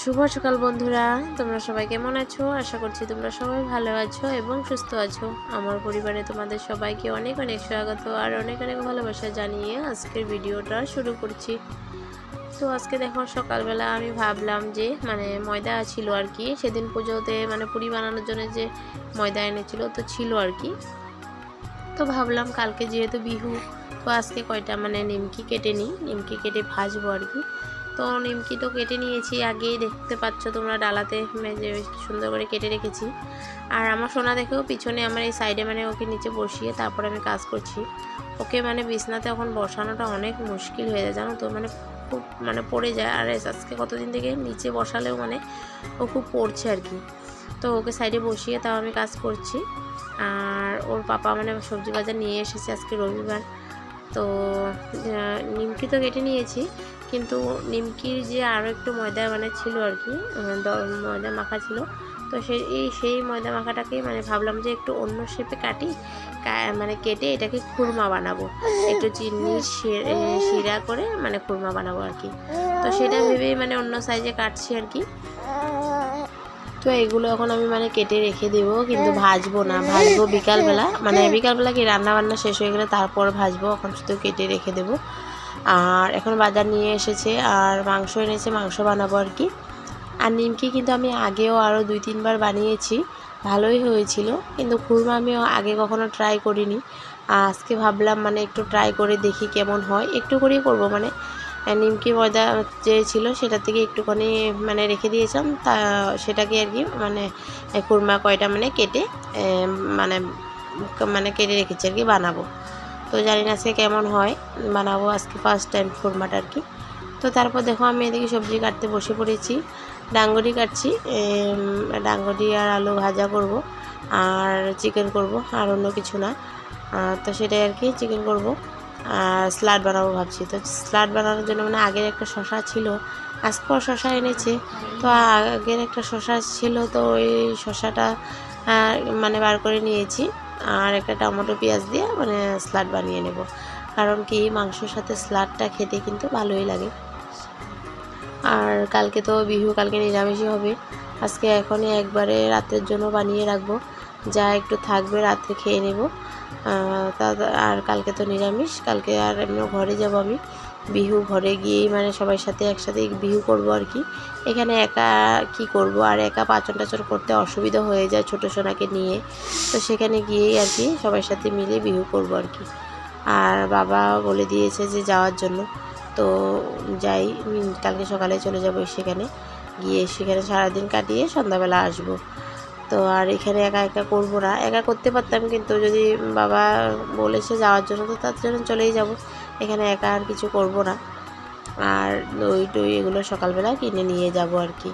শুভ সকাল বন্ধুরা, তোমরা সবাই কেমন আছো? আশা করছি তোমরা সবাই ভালো আছো এবং সুস্থ আছো। আমার পরিবারে তোমাদের সবাইকে অনেক অনেক স্বাগত আর অনেক অনেক ভালোবাসা জানিয়ে আজকের ভিডিওটা শুরু করছি। তো আজকে দেখো, সকালবেলা আমি ভাবলাম যে মানে ময়দা ছিল আর কি, সেদিন পুজোতে মানে পুরি বানানোর জন্য যে ময়দা এনেছিল তো ছিল আর কি। তো ভাবলাম কালকে যেহেতু বিহু, তো আজকে কয়টা মানে নিমকি কেটে নিই, নিমকি কেটে ভাজবো আর কি। তো নিমকি তো কেটে নিয়েছি, আগেই দেখতে পাচ্ছ তোমরা ডালাতে সুন্দর করে কেটে রেখেছি। আর আমার সোনা দেখেও পিছনে আমার এই সাইডে মানে ওকে নিচে বসিয়ে তারপরে আমি কাজ করছি। ওকে মানে বিছনাতে এখন বসানোটা অনেক মুশকিল হয়ে যায়, জানো তো? মানে খুব মানে পড়ে যায়, আর আজকে কতদিন থেকে নিচে বসালেও মানে ও খুব পড়ছে আর কি। তো ওকে সাইডে বসিয়ে তাও আমি কাজ করছি। আর ওর পাপা মানে সবজি বাজার নিয়ে এসেছে আজকে রবিবার। তো নিমকি তো কেটে নিয়েছি কিন্তু নিমকির যে আরও একটু ময়দা মানে ছিল আর কি দ- ময়দা মাখা ছিল, তো সেই, এই সেই ময়দা মাখাটাকে মানে ভাবলাম যে একটু অন্য শেপে কাটি মানে কেটে এটাকে খুরমা বানাবো। একটু চিনি শিরা করে মানে খুরমা বানাবো আর কি। তো সেটা ভেবেই মানে অন্য সাইজে কাটছি আর কি। তো এগুলো এখন আমি মানে কেটে রেখে দেবো, কিন্তু ভাজবো না। ভাজবো বিকালবেলা। মানে বিকালবেলা কি রান্না বান্না শেষ হয়ে গেলে তারপর ভাজবো, এখন শুধু কেটে রেখে দেবো। আর এখন বাজার নিয়ে এসেছে, আর মাংস এনেছে, মাংস বানাবো আর কি। আর নিমকি কিন্তু আমি আগেও আরও দুই, তিনবার বানিয়েছি, ভালোই হয়েছিল। কিন্তু খুরমা আমি আগে কখনো ট্রাই করিনি। আজকে ভাবলাম মানে একটু ট্রাই করে দেখি কেমন হয়। একটু করেই করব মানে নিমকি ময়দা যে ছিল সেটা থেকে একটুখানি মানে রেখে দিয়েছিলাম। তা, সেটাকে আর কি মানে খুরমা কয়টা মানে কেটে মানে মানে কেটে রেখেছি আর কি, বানাবো। তো জানি না আজকে কেমন হয়, বানাবো আজকে ফার্স্ট টাইম খুরমাটা আর কি। তো তারপর দেখো আমি এদিকে সবজি কাটতে বসে পড়েছি, ডাঙ্গরি কাটছি ডাঙ্গরি আর আলু ভাজা করব, আর চিকেন করব, আর অন্য কিছু না। তো সেটাই আর কি চিকেন করব, আর স্লাড বানাবো ভাবছি। তো স্লাড বানানোর জন্য মানে আগের একটা শশা ছিল আজকেও শশা এনেছে। তো আগের একটা শশা ছিল, তো ওই শশাটা মানে বার করে নিয়েছি। আর একটা টমেটো পেঁয়াজ দিয়ে মানে স্লাড বানিয়ে নেব। কারণ কি, মাংসের সাথে স্লাডটা খেতে কিন্তু ভালোই লাগে। আর কালকে তো বিহু, কালকে নিরামিষই হবে। আজকে এখনই একবারে রাতের জন্য বানিয়ে রাখব। যা একটু থাকবে রাত্রে খেয়ে নেব। তা, আর কালকে তো নিরামিষ, কালকে আর এমনিও ঘরে যাব আমি। বিহু ঘরে গিয়েই মানে সবার সাথে একসাথে বিহু করব আর কি। এখানে একা কি করব? আর একা পাচন টাচন করতে অসুবিধা হয়ে যায় ছোটো সোনাকে নিয়ে। তো সেখানে গিয়েই আর কি সবার সাথে মিলে বিহু করব আর কি। আর বাবা বলে দিয়েছে যে যাওয়ার জন্য। তো যাই কালকে সকালে চলে যাব সেখানে। গিয়ে সেখানে সারাদিন কাটিয়ে সন্ধ্যাবেলা আসব। তো আর এখানে একা একা করব না। একা করতে পারতাম, কিন্তু যদি বাবা বলেছে যাওয়ার জন্য, তো তার জন্য চলেই যাব। এখানে একা আর কিছু করব না। আর দই টই এগুলো সকালবেলা কিনে নিয়ে যাব আর কি।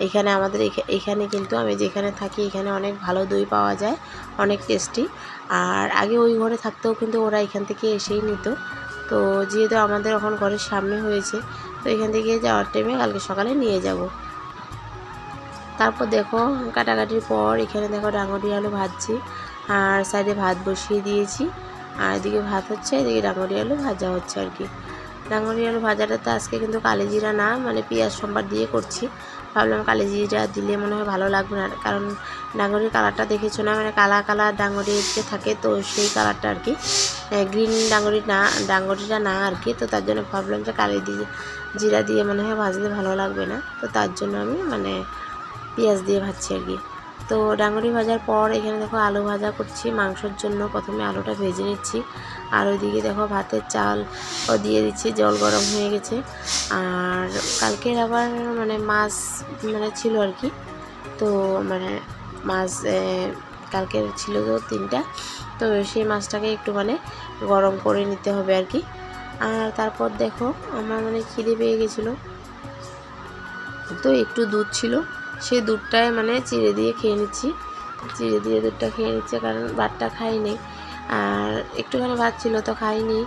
এখানে আমাদের এখা- এখানে কিন্তু আমি যেখানে থাকি এখানে অনেক ভালো দই পাওয়া যায়, অনেক টেস্টি। আর আগে ওই ঘরে থাকতেও কিন্তু ওরা এখান থেকে এসেই নিত। তো যেহেতু আমাদের এখন ঘরের সামনে হয়েছে, তো এখান থেকে যাওয়ার টাইমে কালকে সকালে নিয়ে যাব। তারপর দেখো কাটাকাটির পর এখানে দেখো ডাঙরি আলু ভাজছি, আর সাইডে ভাত বসিয়ে দিয়েছি। আর এদিকে ভাত হচ্ছে, এদিকে ডাঙরি আলু ভাজা হচ্ছে আর কি। ডাঙরি আলু ভাজাটা তো আজকে কিন্তু কালিজিরা না মানে পেঁয়াজ সম্বার দিয়ে করছি। ভাবলাম কালিজিরা দিলে মনে হয় ভালো লাগবে না, কারণ ডাঙরির কালারটা দেখেছ না? মানে কালা কালার ডাঙরি যে থাকে, তো সেই কালারটা আর কি। গ্রিন ডাঙরি না, ডাঙরিটা না আর কি, তো তার জন্য ভাবলাম যে কালি দিয়ে জিরা দিয়ে মনে হয় ভাজলে ভালো লাগবে না, তো তার জন্য আমি মানে পেঁয়াজ দিয়ে ভাজছি আর কি। তো ডাঙরি ভাজার পর এখানে দেখো আলু ভাজা করছি, মাংসর জন্য প্রথমে আলুটা ভেজে নিচ্ছি। আর ওইদিকে দেখো ভাতের চাল দিয়ে দিচ্ছি, জল গরম হয়ে গেছে। আর কালকের আবার মানে মাছ মানে ছিল আর কি। তো মানে মাছ কালকের ছিল তো তিনটা। তো সেই মাছটাকে একটু মানে গরম করে নিতে হবে আর কি। আর তারপর দেখো আমার মানে খিদে পেয়ে গেছিল। তো একটু দুধ ছিল। সেই দুধটায় মানে চিড়ে দিয়ে খেয়ে নিচ্ছি। চিড়ে দিয়ে দুধটা খেয়ে নিচ্ছে কারণ ভাতটা খাইনি। আর একটুখানি ভাত ছিল তো খাইনি।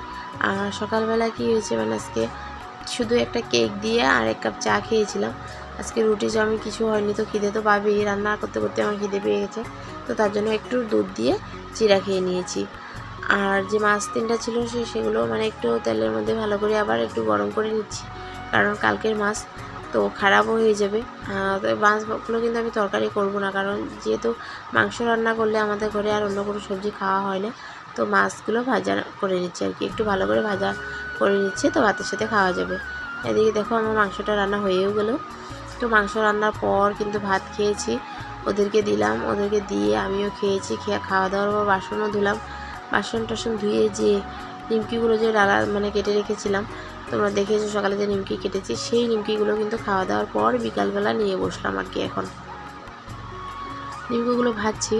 আর সকালবেলা কি হয়েছে মানে আজকে শুধু একটা কেক দিয়ে আর এক কাপ চা খেয়েছিলাম। আজকে রুটি জমি কিছু হয়নি তো খিদে তো পাবেই। রান্না করতে করতে আমার খিদে পেয়ে গেছে। তো তার জন্য একটু দুধ দিয়ে চিড়া খেয়ে নিয়েছি। আর যে মাছ তিনটা ছিল সে সেগুলো মানে একটু তেলের মধ্যে ভালো করে আবার একটু গরম করে নিচ্ছি। কারণ কালকের মাছ তো খারাপও হয়ে যাবে। তো মাছগুলো কিন্তু আমি তরকারি করব না, কারণ যেহেতু মাংস রান্না করলে আমাদের ঘরে আর অন্য কোনো সবজি খাওয়া হয় না, তো মাছগুলো ভাজা করে নিচ্ছি আর কি। একটু ভালো করে ভাজা করে নিচ্ছি, তো ভাতের সাথে খাওয়া যাবে। এদিকে দেখো আমার মাংসটা রান্না হয়েও গেলো। তো মাংস রান্নার পর কিন্তু ভাত খেয়েছি, ওদেরকে দিলাম, ওদেরকে দিয়ে আমিও খেয়েছি, খেয়ে খাওয়া দাওয়ার পর বাসনও ধুলাম বাসন টাসন ধুয়ে যে নিমকিগুলো যে ডালা মানে কেটে রেখেছিলাম তোমরা দেখেছ সকালে যে নিমকি কেটেছি, সেই নিমকিগুলো কিন্তু খাওয়া দাওয়ার পর বিকালবেলা নিয়ে বসলাম আর কি এখন। নিমকিগুলো ভাজছি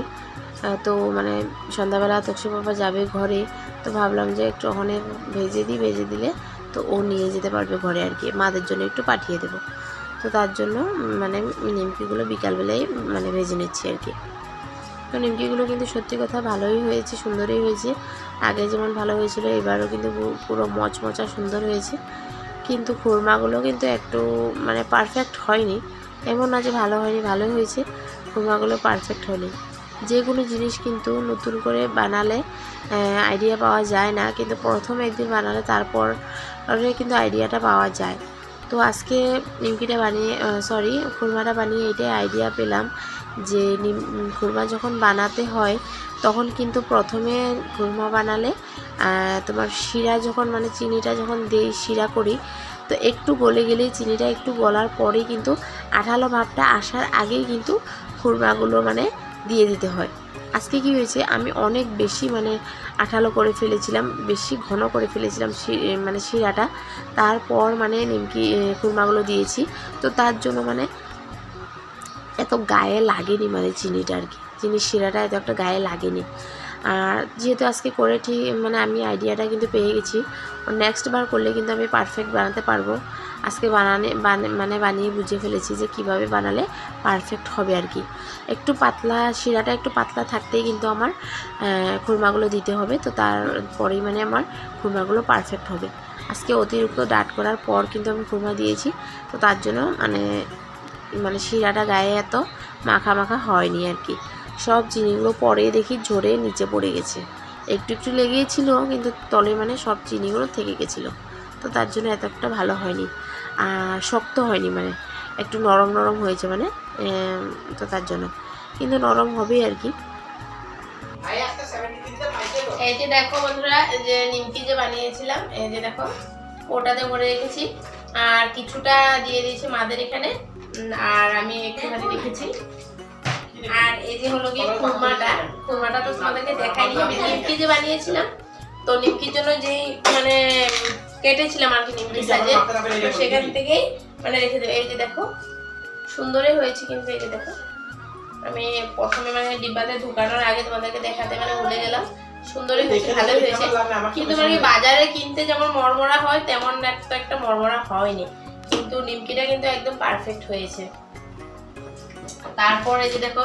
তো মানে সন্ধ্যাবেলা তক্ষী বাবা যাবে ঘরে, তো ভাবলাম যে একটু ওখানে ভেজে দিই, ভেজে দিলে তো ও নিয়ে যেতে পারবে ঘরে আর কি, মাদের জন্য একটু পাঠিয়ে দেবো। তো তার জন্য মানে নিমকিগুলো বিকালবেলায় মানে ভেজে নিচ্ছি আর কি। তো নিমকিগুলো কিন্তু সত্যি কথা ভালোই হয়েছে, সুন্দরই হয়েছে আগে যেমন ভালো হয়েছিল, এবারও কিন্তু পুরো মচমচা সুন্দর হয়েছে। কিন্তু খুরমাগুলো কিন্তু একটু মানে পারফেক্ট হয়নি। এমন না যে ভালো হয়নি ভালো হয়েছে। খুরমাগুলো পারফেক্ট হয়নি। যে কোনো জিনিস কিন্তু নতুন করে বানালে আইডিয়া পাওয়া যায় না। কিন্তু প্রথম একদিন বানালে তারপর কিন্তু আইডিয়াটা পাওয়া যায়। তো আজকে নিমকিটা বানিয়ে সরি খুরমাটা বানিয়ে এটাই আইডিয়া পেলাম যে নিম, খুরমা যখন বানাতে হয়, তখন কিন্তু প্রথমে খুরমা বানালে তোমার শিরা যখন মানে চিনিটা যখন দেই, শিরা করি, তো একটু গলে গেলেই চিনিটা একটু গলার পরেই কিন্তু আঠালো ভাবটা আসার আগেই কিন্তু খুরমাগুলো মানে দিয়ে দিতে হয়। আজকে কি হয়েছে? আমি অনেক বেশি মানে আঠালো করে ফেলেছিলাম বেশি ঘন করে ফেলেছিলাম মানে শিরাটা। তারপর মানে নিমকি এ, খুরমাগুলো দিয়েছি। তো তার জন্য মানে এত গায়ে লাগেনি মানে চিনিটা আর কি। চিনির শিরাটা এত একটা গায়ে লাগেনি। আর যেহেতু আজকে করে ঠিক মানে আমি আইডিয়াটা কিন্তু পেয়ে গেছি। নেক্সট বার করলে কিন্তু আমি পারফেক্ট বানাতে পারব। আজকে বানানে, বান- মানে বানিয়ে বুঝে ফেলেছি যে কীভাবে বানালে পারফেক্ট হবে আর কি। একটু পাতলা শিরাটা একটু পাতলা থাকতেই কিন্তু আমার খুরমাগুলো দিতে হবে। তো তারপরেই মানে আমার খুরমাগুলো পারফেক্ট হবে। আজকে অতিরিক্ত ডাট করার পর কিন্তু আমি খুরমা দিয়েছি। তো তার জন্য মানে মানে শিরাটা গায়ে এত মাখা মাখা হয়নি আর কি। সব চিনিগুলো পরে দেখি ঝরে নিচে পড়ে গেছে। একটু একটু লেগেছিল কিন্তু তলে মানে সব চিনিগুলো থেকে গেছিল। তো তার জন্য এত একটা ভালো হয়নি। শক্ত হয়নি মানে একটু নরম নরম হয়েছে মানে তো তার জন্য। কিন্তু নরম হবেই আর কি। এই যে দেখো বন্ধুরা যে নিমকি যে বানিয়েছিলাম, এই যে দেখো, ওটাতে ভরে রেখেছি। আর কিছুটা দিয়ে দিয়েছি মাদের এখানে আর আমি একটুখানি রেখেছি। আর এই যে হলো গিয়ে খুরমাটা খুরমাটা তো তোমাদেরকে দেখাইনি। আমি নিমকি যে বানিয়েছিলাম, তো নিমকির জন্য যেই মানে কেটেছিলাম আর কি নিমকি তো সেখান থেকেই মানে রেখে দেবো। এই যে দেখো সুন্দরই হয়েছে কিন্তু এই যে দেখো। আমি প্রথমে মানে ডিব্বাতে ঢুকানোর আগে তোমাদেরকে দেখাতে মানে ভুলে গেলাম। সুন্দরই হয়েছে ভালোই হয়েছে। কিন্তু মানে বাজারে কিনতে যেমন মরমরা হয় তেমন একটা একটা মরমরা হয়নি। কিন্তু নিমকিটা কিন্তু একদম পারফেক্ট হয়েছে। তারপরে যে দেখো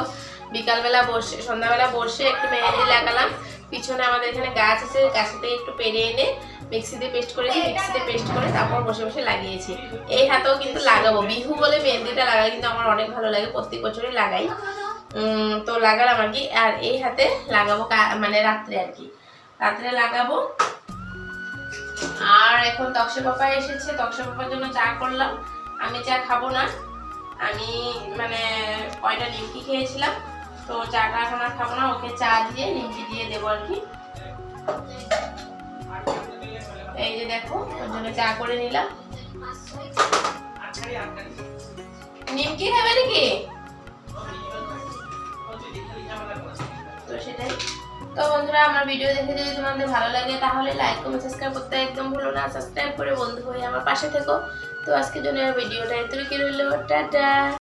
বিকালবেলা বসে সন্ধ্যাবেলা বসে একটু মেহেন্দি লাগালাম। পিছনে আমাদের এখানে গাছ আছে গাছে থেকে একটু পেরে এনে মিক্সিতে পেস্ট করেছি মিক্সিতে পেস্ট করে তারপর বসে বসে লাগিয়েছি। এই হাতেও কিন্তু লাগাবো। বিহু বলে মেহেন্দিটা লাগাই কিন্তু আমার অনেক ভালো লাগে, প্রত্যেক বছরই লাগাই। তো লাগালাম আর কি। আর এই হাতে লাগাবো মানে রাত্রে আর কি। রাত্রে লাগাবো। আর এখন তক্সা পাপা এসেছে। তক্সা পাপার জন্য চা করলাম। আমি চা খাব না। আমি মানে কয়টা নিমকি খেয়েছিলাম? তো চাটা এখন আর খাব না, ওকে চা দিয়ে নিমকি দিয়ে দেবো আর কি। এই যে দেখো, ওর জন্য চা করে নিলাম। নিমকি খাবে নাকি? তো তো বন্ধুরা, আমার ভিডিও দেখে যদি তোমাদের ভালো লাগে, তাহলে লাইক কমেন্ট সাবস্ক্রাইব করতে একদম ভুলো না। সাবস্ক্রাইব করে বন্ধু হয়ে আমার পাশে থেকো। তো আজকের জন্য ভিডিওটা এত কি রইল। টাটা!